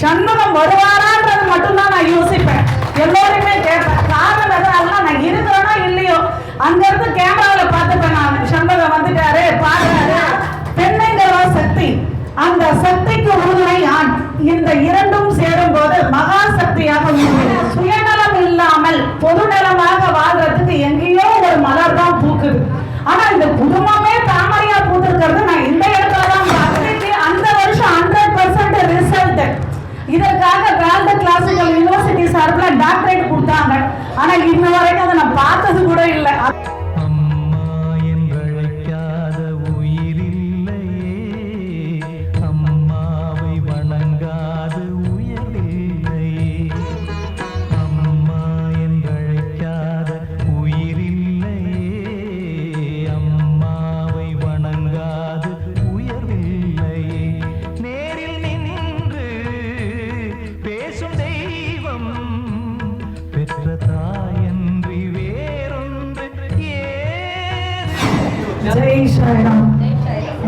சண்முகம் வருவாரான்றது மட்டும்தான் நான் யோசிப்பேன். எல்லோருமே கேட்பேன். காரணம் எதனால நான் இருக்கிறேனோ இல்லையோ? அங்க இருந்து கேமரால பார்த்துப்பேன் நான். சண்முகம் வந்துட்டாரு பாடுறாரு. பெண்ணைங்கிறவா சக்தி. அந்த சக்திக்கு உண்மை ஆண். இந்த இரண்டும் சேரும் போது மகா சக்தியாக சுயநலம் இல்லாமல் பொதுநலமாக வாழ்றதுக்கு எங்கேயோ ஒரு மலர் தான் பூக்குது. ஆனா இந்த குடும்பம் யூனிவர்சிட்டி சார்பில் டாக்டரேட் கொடுத்தாங்க. ஆனா இன்ன வரைக்கும் அதை நான் பார்த்தது கூட இல்லை. ஏது ஜெய் ஸ்ரீராம்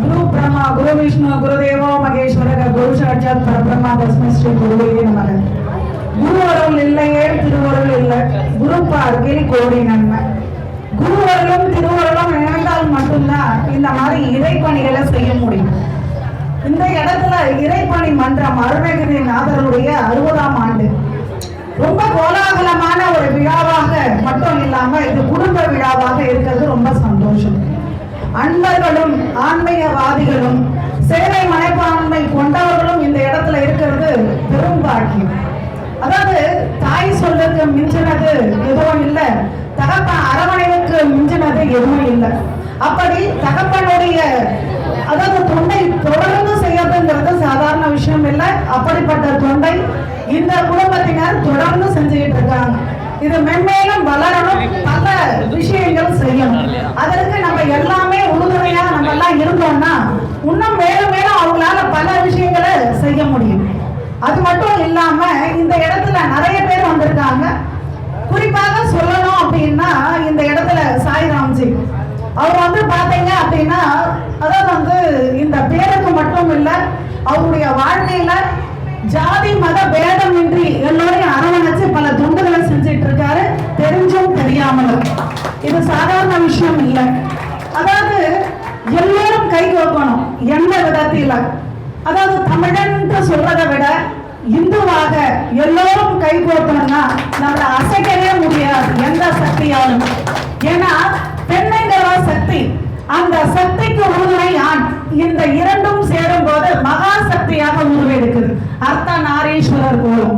குரு பிரம்மா குரு விஷ்ணு குருதேவோ மகேஸ்வரக குரு சாட்சாத் பரபிரம்மா தஸ்மை ஸ்ரீ குருவே நமக குரு அருள் இல்லையே திருவருள் இல்லை குரு பார்க்கில் கோடி நன்மை குரு அருளும் திருவருளும் இணைந்தால் மட்டும்தான் இந்த மாதிரி இறைப்பணிகளை செய்ய முடியும் இந்த இடத்துல இறைப்பணி மன்றம் அருணகிரி நாதருடைய அறுபதாம் ஆண்டு ரொம்ப கோலாகலமான ஒரு விழாவாக மட்டும் இல்லாம இது குடும்ப விழாவாக இருக்கிறது ரொம்ப சந்தோஷம். அன்பர்களும் ஆன்மீகவாதிகளும் சேவை மனப்பான்மை கொண்டவர்களும் இந்த இடத்துல இருக்கிறது பெரும் பாக்கியம். அதாவது தாய் சொல்லுக்கு மிஞ்சினது எதுவும் இல்லை. தகப்பன் அரவணைவுக்கு மிஞ்சினது எதுவும் இல்லை. அப்படி தகப்பனுடைய அதாவது தொண்டை தொடர்ந்து செய்யறதுங்கிறது சாதாரண விஷயம் இல்லை. அப்படிப்பட்ட தொண்டை இந்த குடும்பத்தினர் தொடர்ந்து செஞ்சுக்கிட்டு இருக்காங்க. இது மென்மேலும் வளரணும் பல விஷயங்கள் செய்யணும். அதற்கு நம்ம எல்லாமே நல்லா எல்லாம் இருந்தோம்னா இன்னும் மேலும் மேலும் அவங்களால பல விஷயங்களை செய்ய முடியும். அது மட்டும் இல்லாம இந்த இடத்துல நிறைய பேர் வந்திருக்காங்க. குறிப்பாக சொல்லணும் அப்படின்னா இந்த இடத்துல சாய் ராம்ஜி அவர் வந்து பாத்தீங்க அப்படின்னா அதாவது வந்து இந்த பேருக்கு மட்டும் இல்ல அவருடைய வாழ்க்கையில ஜாதி மத பேதமின்றி எல்லோரையும் அரவணைச்சு பல தொண்டுகளை செஞ்சிட்டு இருக்காரு தெரிஞ்சும் தெரியாமலும். இது சாதாரண விஷயம் இல்லை. அதாவது எல்லோரும் கை கோக்கணும் எந்த விதத்தில்? அதாவது தமிழன்ட்டு சொல்றதை விட இந்துவாக எல்லோரும் கை கோக்கணும்னா நம்மளை அசைக்கவே முடியாது எந்த சக்தியாலும். ஏன்னா பெண்ணைங்கிற சக்தி. அந்த சக்திக்கு உண்மை ஆண். இந்த இரண்டும் சேரும் போது மகா சக்தியாக உருவெடுக்குது அர்த்த நாரீஸ்வரர் கோலம்.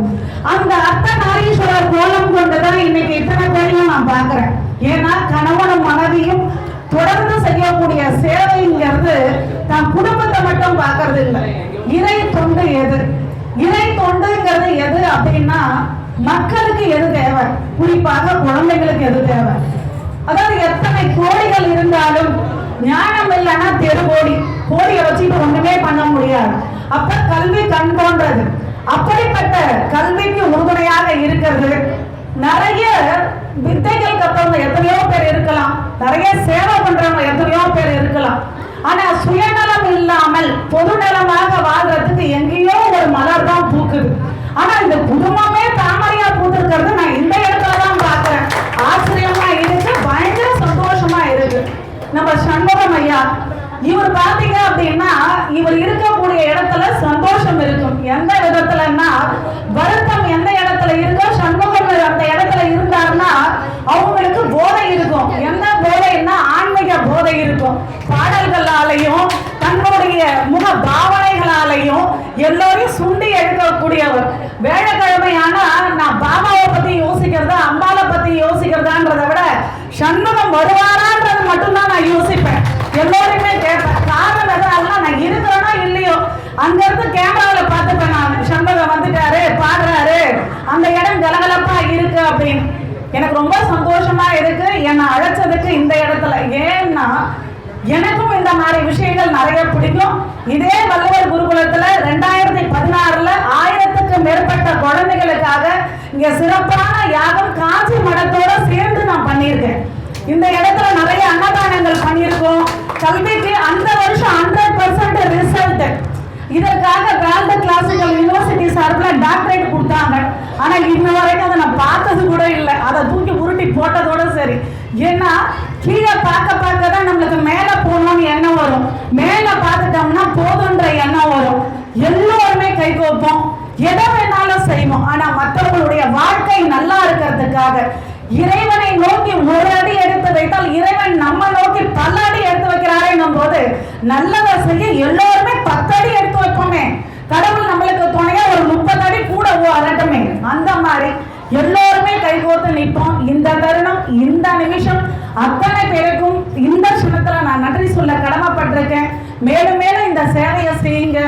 அந்த அர்த்த நாரீஸ்வரர் கோலம் கொண்டுதான் இன்னைக்கு இத்தனை பேரையும் நான் பாக்குறேன் ஏன்னா கணவனும் மனைவியும் தொடர்ந்து செய்யக்கூடிய சேவைங்கிறது தான் குடும்பத்தை மட்டும் பார்க்கறது இல்லை இறை தொண்டு எது? இறை தொண்டுங்கிறது எது அப்படின்னா மக்களுக்கு எது தேவை? குறிப்பாக குழந்தைகளுக்கு எது தேவை? அதாவது எத்தனை கோடிகள் இருந்தாலும் ஞானம் இல்லைன்னா தெருகோடி கோடியை வச்சுட்டு ஒண்ணுமே பண்ண முடியாது. அப்ப கல்வி கண் போன்றது அப்படிப்பட்ட கல்விக்கு உறுதுணையாக இருக்கிறது நிறைய வித்தைகள் கற்றவங்க எத்தனையோ பேர் இருக்கலாம். நிறைய சேவை பண்றவங்க எத்தனையோ பேர் இருக்கலாம். ஆனா சுயநலம் இல்லாமல் பொதுநலமாக வாழ்றதுக்கு எங்கேயோ ஒரு மலர் தான் பூக்குது. ஆனா இந்த குடும்பமே தாமரையா பூத்திருக்கிறது நான் இந்த இடத்துல தான் பார்க்கிறேன் ஆச்சரியமா இருக்கு பயங்கர சந்தோஷமா இருக்கு நம்ம சண்முகம் ஐயா இவர் பாத்தீங்க அப்படின்னா இவர் இருக்கக்கூடிய இடத்துல சந்தோஷம் இருக்கும் எந்த விதத்துலன்னா வருத்தம் எந்த இடத்துல இருக்கோ சண்முகம் அந்த இடத்துல இருந்தாருன்னா அவங்களுக்கு போதை இருக்கும் என்ன போதைன்னா ஆன்மீக போதை இருக்கும் பாடல்களாலையும் தன்னுடைய முக பாவனைகளாலையும் எல்லோரையும் சுண்டி எடுக்கக்கூடியவர். வேலைக்கிழமை ஆனா நான் பாபாவை பத்தி யோசிக்கிறதா அம்பாவை பத்தி யோசிக்கிறதான்றத விட சண்முகம் வருவாரான்றது மட்டும்தான் நான் யோசிப்பேன். எல்லோருமே கேட்பேன். காரணம் எதனால நான் இருக்கிறேனோ இல்லையோ அங்க இருந்து பார்த்துப்பேன் நான். சண்முகம் வந்துட்டாரு பாடுறாரு அந்த இடம் கலகலப்பா இருக்கு அப்படின்னு. எனக்கு ரொம்ப சந்தோஷமா இருக்கு. என்னை அழைச்சதுக்கு இந்த இடத்துல. ஏன்னா எனக்கும் இந்த மாதிரி விஷயங்கள் நிறைய பிடிக்கும். இதே வள்ளுவர் குருகுலத்துல ரெண்டாயிரத்தி பதினாறுல ஆயிரத்துக்கு மேற்பட்ட குழந்தைகளுக்காக இங்க சிறப்பான யாகம் காஞ்சி மடத்தோட சேர்ந்து நான் பண்ணியிருக்கேன். இந்த இடத்துல நிறைய அன்னதானங்கள் பண்ணியிருக்கோம். கல்விக்கு அந்த வருஷம் ஹண்ட்ரட் பர்சன்ட் ரிசல்ட் இதற்காக வேர்ல்டு கிளாசிக்கல் யூனிவர்சிட்டி சார்பில் டாக்டரேட் கொடுத்தாங்க. ஆனா இன்ன வரைக்கும் அதை நான் பார்த்தது கூட இல்லை. அதை தூக்கி உருட்டி போட்டதோட சரி. ஏன்னா கீழே பார்க்க பார்க்க தான் நம்ம எதை வேணாலும் செய்வோம். ஆனா மற்றவங்களுடைய வாழ்க்கை நல்லா இருக்கிறதுக்காக இறைவனை நோக்கி ஒரு அடி எடுத்து வைத்தால் இறைவன் நம்ம நோக்கி பல அடி எடுத்து வைக்கிறாரேங்கும் போது நல்லதை செய்ய எல்லோருமே பத்து அடி எடுத்து வைப்போமே. கடவுள் நம்மளுக்கு துணையா ஒரு முப்பது அடி கூட வரட்டுமே அந்த மாதிரி எல்லோருமே கைகோர்த்து நிற்போம். இந்த தருணம் இந்த நிமிஷம் அத்தனை பேருக்கும் இந்த சுனத்துல நான் நன்றி சொல்ல கடமைப்பட்டிருக்கேன். மேலும் மேலும் இந்த சேவையை செய்யுங்க.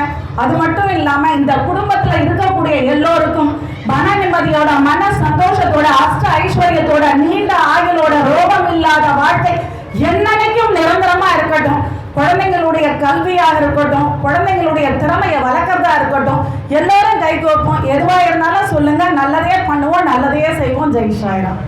அது மட்டும் இல்லாம இந்த குடும்பத்துல இருக்கக்கூடிய எல்லோருக்கும் மன நிம்மதியோட மன சந்தோஷத்தோட அஷ்ட ஐஸ்வர்யத்தோட நீண்ட ஆயுளோட ரோகம் இல்லாத வாழ்க்கை என்னைக்கும் நிரந்தரமா இருக்கட்டும். குழந்தைங்களுடைய கல்வியாக இருக்கட்டும் குழந்தைங்களுடைய திறமையை வளர்க்கறதா இருக்கட்டும் எல்லாரும் கை கோப்போம் எதுவா இருந்தாலும் சொல்லுங்க நல்லதே பண்ணுவோம் நல்லதையே செய்வோம். ஜெய் சாய்ராம்.